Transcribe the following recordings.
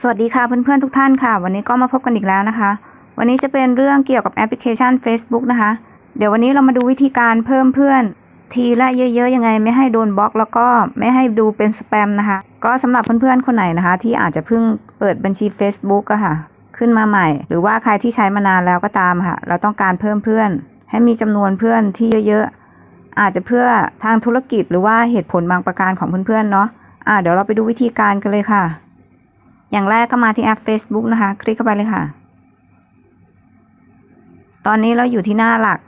สวัสดีค่ะเพื่อนๆทุกท่านค่ะ วันนี้ก็มาพบกันอีกแล้วนะคะ วันนี้จะเป็นเรื่องเกี่ยวกับแอปพลิเคชัน Facebook นะคะ เดี๋ยววันนี้เรามาดูวิธีการเพิ่มเพื่อน ทีละเยอะๆยังไงไม่ให้โดนบล็อก แล้วก็ไม่ให้ดูเป็นสแปมนะคะ ก็สำหรับเพื่อนๆคนไหนนะคะ ที่อาจจะเพิ่งเปิดบัญชี Facebook อะค่ะ ขึ้นมาใหม่ หรือว่าใครที่ใช้มานานแล้วก็ตามค่ะ เราต้องการเพิ่มเพื่อน ให้มีจำนวนเพื่อนที่เยอะๆอาจจะเพื่อทางธุรกิจหรือว่าเหตุผลบางประการของเพื่อนๆเนาะอ่าเดี๋ยวเราไปดูวิธีการกันเลยค่ะ อย่างแรกก็มาที่แอป Facebook นะคะ คลิกเข้าไปเลยค่ะ ตอนนี้เราอยู่ที่หน้าหลัก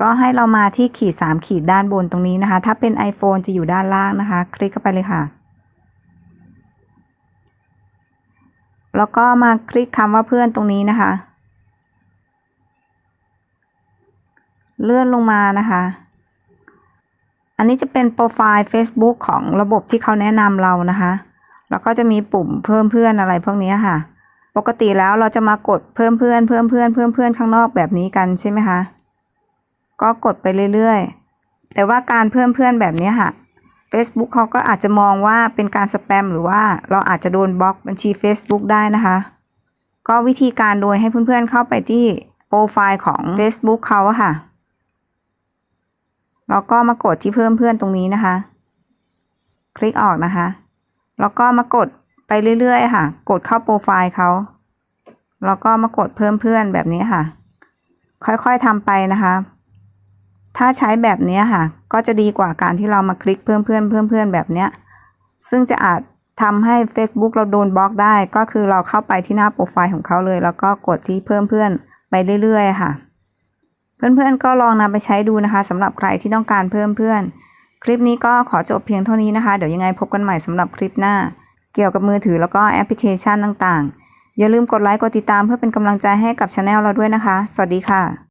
ก็ให้เรามาที่ขีด 3 ขีดด้านบนตรงนี้นะคะ ถ้าเป็น iPhone จะอยู่ด้านล่างนะคะ คลิกเข้าไปเลยค่ะ แล้วก็มาคลิกคำว่าเพื่อนตรงนี้นะคะ เลื่อนลงมานะคะ อันนี้จะเป็นโปรไฟล์ Facebook ของระบบที่เขาแนะนำเรานะคะ แล้วก็จะมีปุ่มเพิ่มเพื่อนอะไรพวกนี้ค่ะ ปกติแล้วเราจะมากดเพิ่มเพื่อนเพิ่มเพื่อนเพิ่มเพื่อนข้างนอกแบบนี้กันใช่ไหมคะ ก็กดไปเรื่อยๆ แต่ว่าการเพิ่มเพื่อนแบบนี้ค่ะ Facebook เขาก็อาจจะมองว่าเป็นการสแปมหรือว่าเราอาจจะโดนบล็อกบัญชี Facebook ได้นะคะ ก็วิธีการโดยให้เพื่อนๆเข้าไปที่โปรไฟล์ของ Facebook เขาอะค่ะ แล้วก็มากดที่เพิ่มเพื่อนตรงนี้นะคะ คลิกออกนะคะ แล้วก็มากดไปเรื่อยๆ ค่ะ กดเข้าโปรไฟล์เขาแล้วก็มากดเพิ่มเพื่อนแบบนี้ค่ะ ค่อยๆทำไปนะคะ ถ้าใช้แบบนี้ค่ะ ก็จะดีกว่าการที่เรามาคลิกเพิ่มเพื่อนเพิ่มเพื่อนแบบเนี้ย ซึ่งจะอาจทำให้ Facebook เราโดนบล็อกได้ ก็คือเราเข้าไปที่หน้าโปรไฟล์ของเขาเลย แล้วก็กดที่เพิ่มเพื่อนไปเรื่อยๆ ค่ะ เพื่อนๆก็ลองนำไปใช้ดูนะคะสำหรับใครที่ต้องการเพิ่มเพื่อน คลิปนี้ก็ขอจบเพียงเท่านี้นะคะ เดี๋ยวยังไงพบกันใหม่สำหรับคลิปหน้า เกี่ยวกับมือถือแล้วก็แอปพลิเคชันต่างๆ อย่าลืมกดไลค์กดติดตามเพื่อเป็นกำลังใจให้กับช anel เราด้วยนะคะ สวัสดีค่ะ